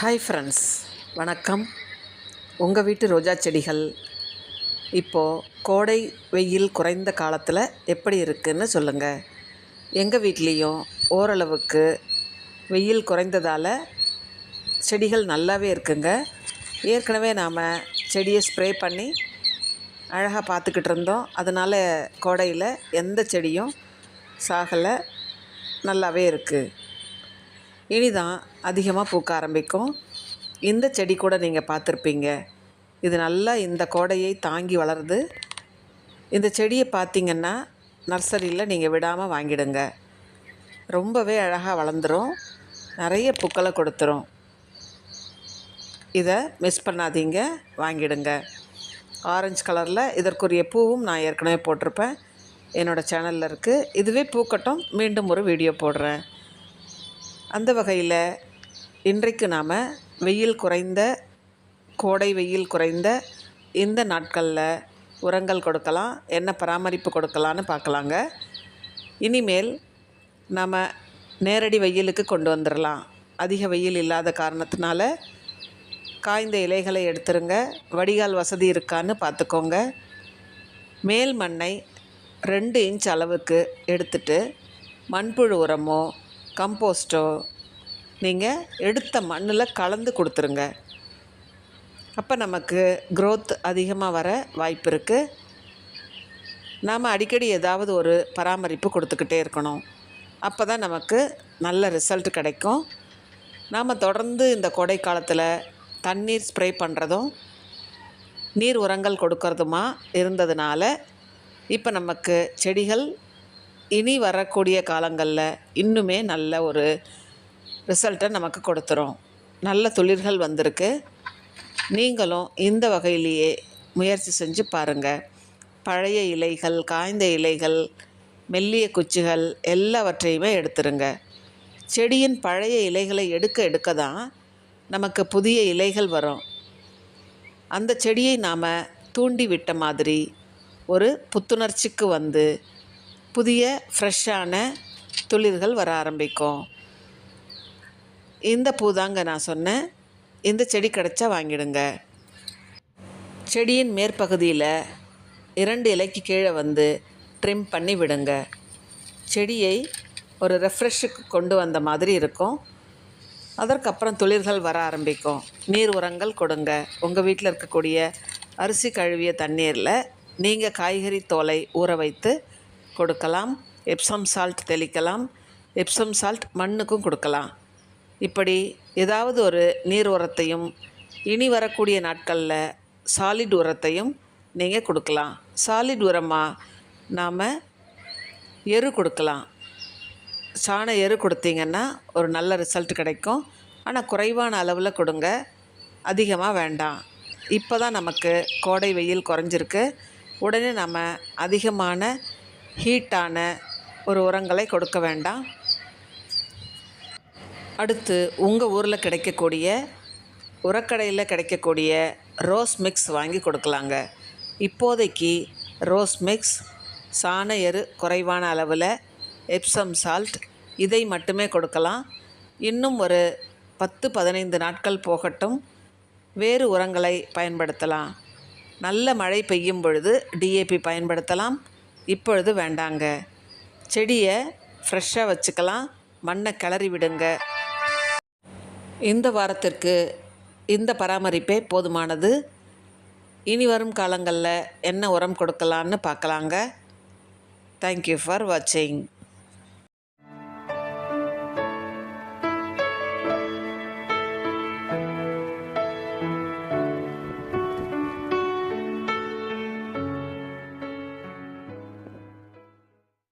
Hi friends வணக்கம். உங்கள் வீட்டு ரோஜா செடிகள் இப்போது கோடை வெயில் குறைந்த காலத்தில் எப்படி இருக்குதுன்னு சொல்லுங்கள் எங்கள் வீட்லேயும் ஓரளவுக்கு வெயில் குறைந்ததால் செடிகள் நல்லாவே இருக்குங்க. ஏற்கனவே நாம் செடியை ஸ்ப்ரே பண்ணி அழகாக பார்த்துக்கிட்டு இருந்தோம். அதனால் கோடையில் எந்த செடியும் சாகலை நல்லாவே இருக்குது இனிதான் அதிகமாக பூக்க ஆரம்பிக்கும். இந்த செடி கூட நீங்கள் பார்த்துருப்பீங்க. இது நல்லா இந்த கோடையை தாங்கி வளருது. இந்த செடியை பார்த்தீங்கன்னா நர்சரியில் நீங்கள் விடாமல் வாங்கிடுங்க. ரொம்பவே அழகாக வளர்ந்துரும். நிறைய பூக்களை கொடுத்துரும். இதை மிஸ் பண்ணாதீங்க. வாங்கிடுங்க. ஆரஞ்சு கலரில் இதற்குரிய பூவும் நான் ஏற்கனவே போட்டிருப்பேன். என்னோடய சேனலில் இருக்குது இதுவே பூக்கட்டும். மீண்டும் ஒரு வீடியோ போடுறேன். அந்த வகையில் இன்றைக்கு நாம் வெயில் குறைந்த கோடை வெயில் குறைந்த இந்த நாட்களில் உரங்கள் கொடுக்கலாம் என்ன பராமரிப்பு கொடுக்கலான்னு பார்க்கலாங்க. இனிமேல் நாம் நேரடி வெயிலுக்கு கொண்டு வந்துடலாம் அதிக வெயில் இல்லாத காரணத்தினால காய்ந்த இலைகளை எடுத்துருங்க. வடிகால் வசதி இருக்கான்னு பார்த்துக்கோங்க. மேல் மண்ணை ரெண்டு இன்ச் அளவுக்கு எடுத்துட்டு மண்புழு உரமோ கம்போஸ்ட்டோ நீங்கள் எடுத்த மண்ணில் கலந்து கொடுத்துருங்க. அப்போ நமக்கு க்ரோத் அதிகமாக வர வாய்ப்பு இருக்குது நாம் அடிக்கடி ஏதாவது ஒரு பராமரிப்பு கொடுத்துக்கிட்டே இருக்கணும். அப்போ தான் நமக்கு நல்ல ரிசல்ட் கிடைக்கும். நாம் தொடர்ந்து இந்த கோடை காலத்தில் தண்ணீர் ஸ்ப்ரே பண்ணுறதும் நீர் உரங்கள் கொடுக்கறதுமா இருந்ததுனால இப்போ நமக்கு செடிகள் இனி வரக்கூடிய காலங்களில் இன்னுமே நல்ல ஒரு ரிசல்ட்டை நமக்கு கொடுத்துரும். நல்ல தொழில்கள் வந்திருக்கு. நீங்களும் இந்த வகையிலேயே முயற்சி செஞ்சு பாருங்கள் பழைய இலைகள் காய்ந்த இலைகள் மெல்லிய குச்சிகள் எல்லாவற்றையுமே எடுத்துருங்க. செடியின் பழைய இலைகளை எடுக்க எடுக்க தான் நமக்கு புதிய இலைகள் வரும். அந்த செடியை நாம் தூண்டி விட்ட மாதிரி ஒரு புத்துணர்ச்சிக்கு வந்து புதிய ஃப்ரெஷ்ஷான துளிர்கள் வர ஆரம்பிக்கும். இந்த பூ தாங்க நான் சொன்னேன் இந்த செடி கிடச்சா வாங்கிடுங்க. செடியின் மேற்பகுதியில் இரண்டு இலைக்கு கீழே வந்து ட்ரிம் பண்ணி விடுங்க. செடியை ஒரு ரெஃப்ரெஷ்ஷுக்கு கொண்டு வந்த மாதிரி இருக்கும். அதற்கப்புறம் துளிர்கள் வர ஆரம்பிக்கும். நீர் உரங்கள் கொடுங்க. உங்கள் வீட்டில் இருக்கக்கூடிய அரிசி கழுவிய தண்ணீரில் நீங்கள் காய்கறி தோலை ஊற வைத்து கொடுக்கலாம். எப்சம் சால்ட் தெளிக்கலாம். எப்சம் சால்ட் மண்ணுக்கும் கொடுக்கலாம். இப்படி ஏதாவது ஒரு நீர் உரத்தையும் இனி வரக்கூடிய நாட்களில் சாலிட் உரத்தையும் நீங்கள் கொடுக்கலாம். சாலிட் உரமாக நாம் எரு கொடுக்கலாம். சாண எரு கொடுத்தீங்கன்னா ஒரு நல்ல ரிசல்ட் கிடைக்கும். ஆனால் குறைவான அளவில் கொடுங்க. அதிகமாக வேண்டாம். இப்போ தான் நமக்கு கோடை வெயில் குறைஞ்சிருக்கு. உடனே நம்ம அதிகமான ஹீட்டான ஒரு உரங்களை கொடுக்க வேண்டாம். அடுத்து உங்கள் ஊரில் கிடைக்கக்கூடிய உரக்கடையில் கிடைக்கக்கூடிய ரோஸ் மிக்ஸ் வாங்கி கொடுக்கலாங்க. இப்போதைக்கு ரோஸ் மிக்ஸ் சாண எரு குறைவான அளவில் எப்சம் சால்ட் இதை மட்டுமே கொடுக்கலாம். இன்னும் ஒரு பத்து பதினைந்து நாட்கள் போகட்டும். வேறு உரங்களை பயன்படுத்தலாம். நல்ல மழை பெய்யும் பொழுது டிஏபி பயன்படுத்தலாம். இப்பொழுது வேண்டாங்க. செடியை ஃப்ரெஷ்ஷாக வச்சுக்கலாம். மண்ணை கிளறி விடுங்க. இந்த வாரத்திற்கு இந்த பராமரிப்பே போதுமானது. இனி வரும் காலங்களில் என்ன உரம் கொடுக்கலான்னு பார்க்கலாங்க. தேங்க்யூ ஃபார் வாட்சிங்